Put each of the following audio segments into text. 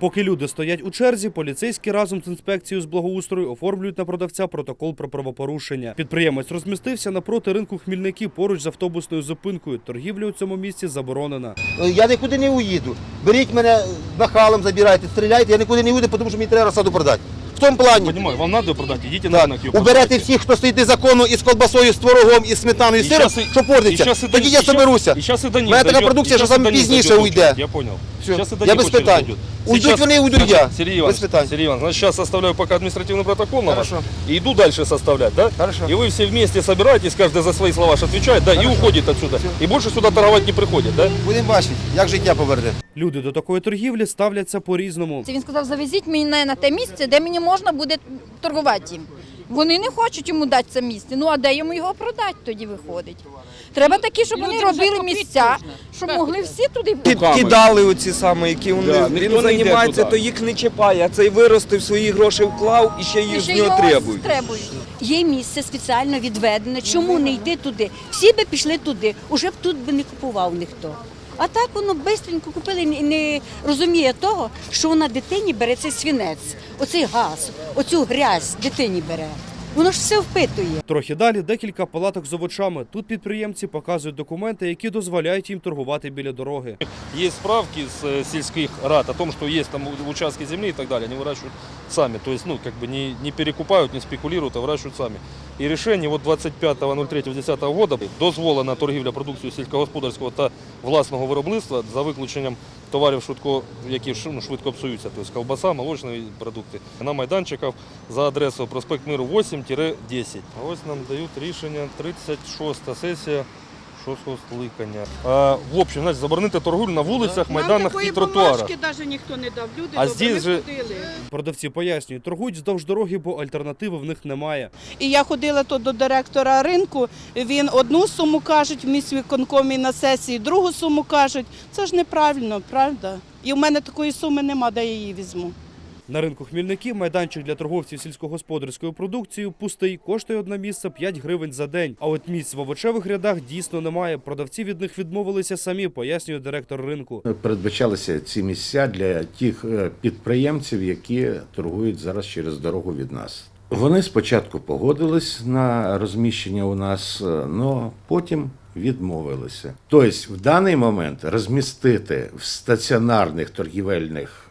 Поки люди стоять у черзі, поліцейські разом з інспекцією з благоустрою оформлюють на продавця протокол про правопорушення. Підприємець розмістився напроти ринку хмільники поруч з автобусною зупинкою. Торгівля у цьому місці заборонена. Я нікуди не уїду. Беріть мене нахалом, забирайте, стріляйте, я нікуди не уїду, тому що мені треба розсаду продати. В тому плані. Понимаю, вам надо продать, идите на Так. рынок Уберете всіх, хто стоїть незаконно із колбасою, з творогом, із сметаною, і І сиром, і- що портиться. Тоді я соберуся. У мене така продукція, що саме пізніше уйде. Я понял. Всё. Сейчас и Я Денис без очередь питань. зайдет. Уйдуть Сейчас- вони, уйду значит, я. Сергей Без Иванович, питань. Сергей Иванович, значит, сейчас составляю пока административный протокол на вас. Хорошо. И иду дальше составлять, да? Хорошо. И вы все вместе собираетесь, каждый за свои слова ж отвечает, да, и уходит отсюда. И больше сюда торговать не приходит, да? Будемо бачити, як життя поверне. Люди до такої торгівлі ставляться по-різному. Це Він сказав, завезіть мене на те місце, де мені можна буде торгувати їм. Вони не хочуть йому дати це місце. Ну а де йому його продати тоді виходить? Треба такі, щоб вони Людям вже робили купити місця, можна. щоб могли всі туди Під, кидали оці саме, які вони Да, він не йде займається, туди. то їх не чіпає, а цей виростив свої гроші вклав і ще їх з ще нього требують. требують. Є місце спеціально відведене. Чому не йти туди? Всі би пішли туди, уже б тут би не купував ніхто. А так воно швидко купили і не розуміє того, що вона дитині бере цей свінець, оцей газ, оцю грязь дитині бере. Воно ж все впитує. Трохи далі декілька палаток з овочами. Тут підприємці показують документи, які дозволяють їм торгувати біля дороги. Есть справки с э, сельских рад о том, что есть там у- участки земли и так далее, они выращивают сами. То есть, ну, как бы не, не перекупают, не спекулируют, а выращивают сами. І рішення от 25.03.10 года дозволена торгівля продукцією сільськогосподарського та власного виробництва за виключенням товарів швидко, які ну, швидко псуються, тобто колбаса, молочні продукти. На майданчиках за адресою проспект Миру 8-10. А ось нам дають рішення 36 сесія шостого скликання. А, в общем, значить, заборонити торгівлю на вулицях, майданах і тротуарах. бумажки навіть ніхто не дав. Люди А добре, здесь ми же- ходили. Продавці пояснюють, торгують вздовж дороги, бо альтернативи в них немає. І я ходила тут до директора ринку, він одну суму каже в міськвиконкомі на сесії, другу суму кажуть. Це ж неправильно, правда? І в мене такої суми нема, де я її візьму. На ринку Хмільників майданчик для торговців сільськогосподарською продукцією пустий, коштує одне місце 5 гривень за день. А от місць в овочевих рядах дійсно немає. Продавці від них відмовилися самі, пояснює директор ринку. Передбачалися ці місця для тих е, підприємців, які торгують зараз через дорогу від нас. Вони спочатку погодились на розміщення у нас, але потім відмовилися. Тобто, в даний момент розмістити в стаціонарних торгівельних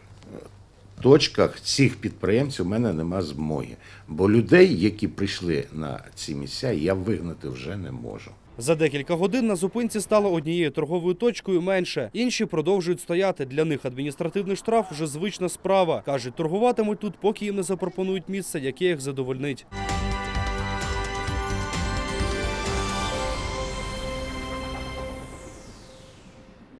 точках цих підприємців у мене нема змоги. Бо людей, які прийшли на ці місця, я вигнати вже не можу. За декілька годин на зупинці стало однією торговою точкою менше. Інші продовжують стояти. Для них адміністративний штраф вже звична справа. кажуть, торгуватимуть тут, поки їм не запропонують місце, яке їх задовольнить.